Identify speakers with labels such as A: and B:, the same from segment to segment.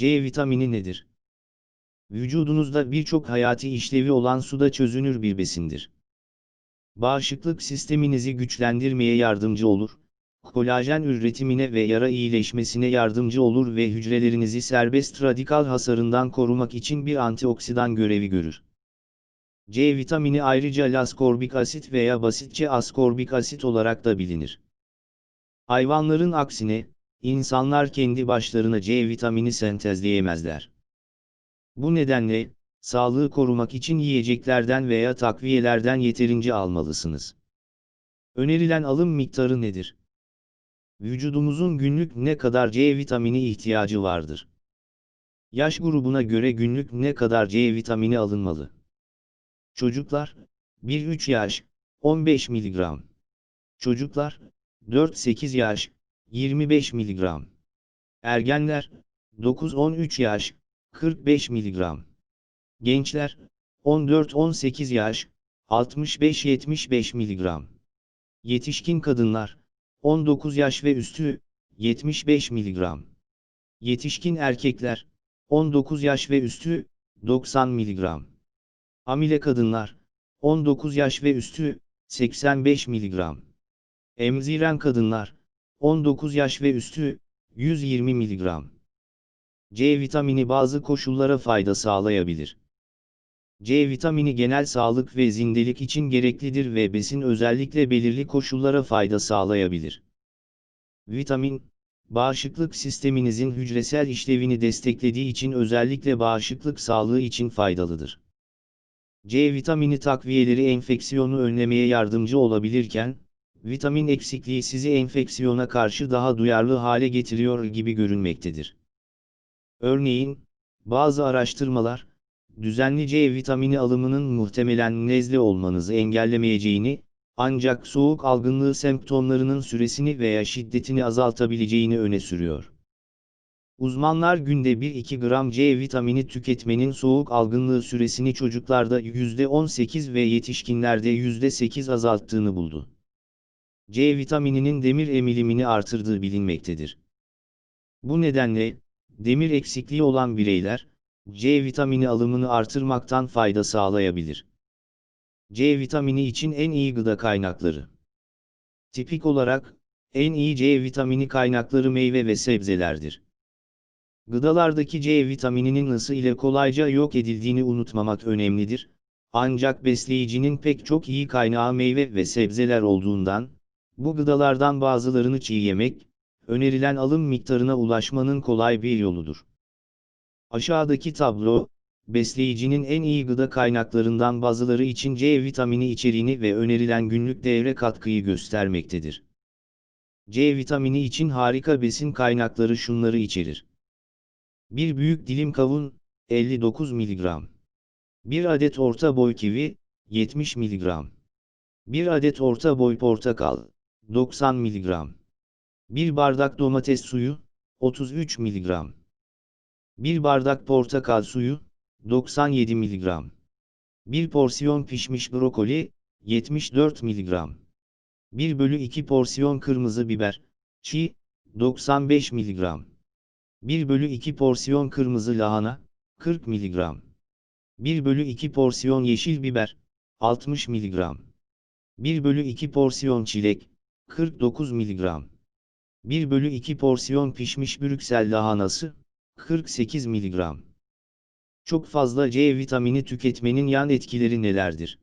A: C vitamini nedir? Vücudunuzda birçok hayati işlevi olan suda çözünür bir besindir. Bağışıklık sisteminizi güçlendirmeye yardımcı olur, kolajen üretimine ve yara iyileşmesine yardımcı olur ve hücrelerinizi serbest radikal hasarından korumak için bir antioksidan görevi görür. C vitamini ayrıca laskorbik asit veya basitçe askorbik asit olarak da bilinir. Hayvanların aksine, insanlar kendi başlarına C vitamini sentezleyemezler. Bu nedenle, sağlığı korumak için yiyeceklerden veya takviyelerden yeterince almalısınız. Önerilen alım miktarı nedir? Vücudumuzun günlük ne kadar C vitamini ihtiyacı vardır? Yaş grubuna göre günlük ne kadar C vitamini alınmalı? Çocuklar, 1-3 yaş, 15 mg. Çocuklar, 4-8 yaş, 25 mg. Ergenler, 9-13 yaş, 45 mg. Gençler, 14-18 yaş, 65-75 mg. Yetişkin kadınlar, 19 yaş ve üstü, 75 mg. Yetişkin erkekler, 19 yaş ve üstü, 90 mg. Hamile kadınlar, 19 yaş ve üstü, 85 mg. Emziren kadınlar, 19 yaş ve üstü, 120 mg. C vitamini bazı koşullara fayda sağlayabilir. C vitamini genel sağlık ve zindelik için gereklidir ve besin özellikle belirli koşullara fayda sağlayabilir. Vitamin, bağışıklık sisteminizin hücresel işlevini desteklediği için özellikle bağışıklık sağlığı için faydalıdır. C vitamini takviyeleri enfeksiyonu önlemeye yardımcı olabilirken, vitamin eksikliği sizi enfeksiyona karşı daha duyarlı hale getiriyor gibi görünmektedir. Örneğin, bazı araştırmalar, düzenli C vitamini alımının muhtemelen nezle olmanızı engellemeyeceğini, ancak soğuk algınlığı semptomlarının süresini veya şiddetini azaltabileceğini öne sürüyor. Uzmanlar günde 1-2 gram C vitamini tüketmenin soğuk algınlığı süresini çocuklarda %18 ve yetişkinlerde %8 azalttığını buldu. C vitamininin demir emilimini artırdığı bilinmektedir. Bu nedenle, demir eksikliği olan bireyler, C vitamini alımını artırmaktan fayda sağlayabilir. C vitamini için en iyi gıda kaynakları. Tipik olarak, en iyi C vitamini kaynakları meyve ve sebzelerdir. Gıdalardaki C vitamininin ısı ile kolayca yok edildiğini unutmamak önemlidir. Ancak besleyicinin pek çok iyi kaynağı meyve ve sebzeler olduğundan, bu gıdalardan bazılarını çiğ yemek, önerilen alım miktarına ulaşmanın kolay bir yoludur. Aşağıdaki tablo, besleyicinin en iyi gıda kaynaklarından bazıları için C vitamini içeriğini ve önerilen günlük değere katkıyı göstermektedir. C vitamini için harika besin kaynakları şunları içerir. Bir büyük dilim kavun, 59 mg. Bir adet orta boy kivi, 70 mg. Bir adet orta boy portakal, 90 mg. Bir bardak domates suyu, 33 mg. Bir bardak portakal suyu, 97 mg. Bir porsiyon pişmiş brokoli, 74 mg. 1 bölü 2 porsiyon kırmızı biber, çiğ, 95 mg. 1 bölü 2 porsiyon kırmızı lahana, 40 mg. 1 bölü 2 porsiyon yeşil biber, 60 mg. 1 bölü 2 porsiyon çilek, 49 mg. 1 bölü 2 porsiyon pişmiş Brüksel lahanası, 48 mg. Çok fazla C vitamini tüketmenin yan etkileri nelerdir?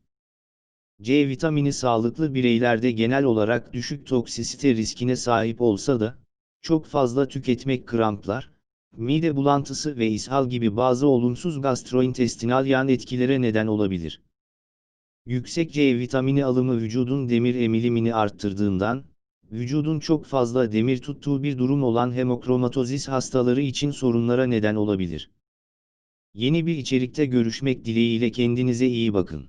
A: C vitamini sağlıklı bireylerde genel olarak düşük toksisite riskine sahip olsa da, çok fazla tüketmek kramplar, mide bulantısı ve ishal gibi bazı olumsuz gastrointestinal yan etkilere neden olabilir. Yüksek C vitamini alımı vücudun demir emilimini arttırdığından, vücudun çok fazla demir tuttuğu bir durum olan hemokromatozis hastaları için sorunlara neden olabilir. Yeni bir içerikte görüşmek dileğiyle kendinize iyi bakın.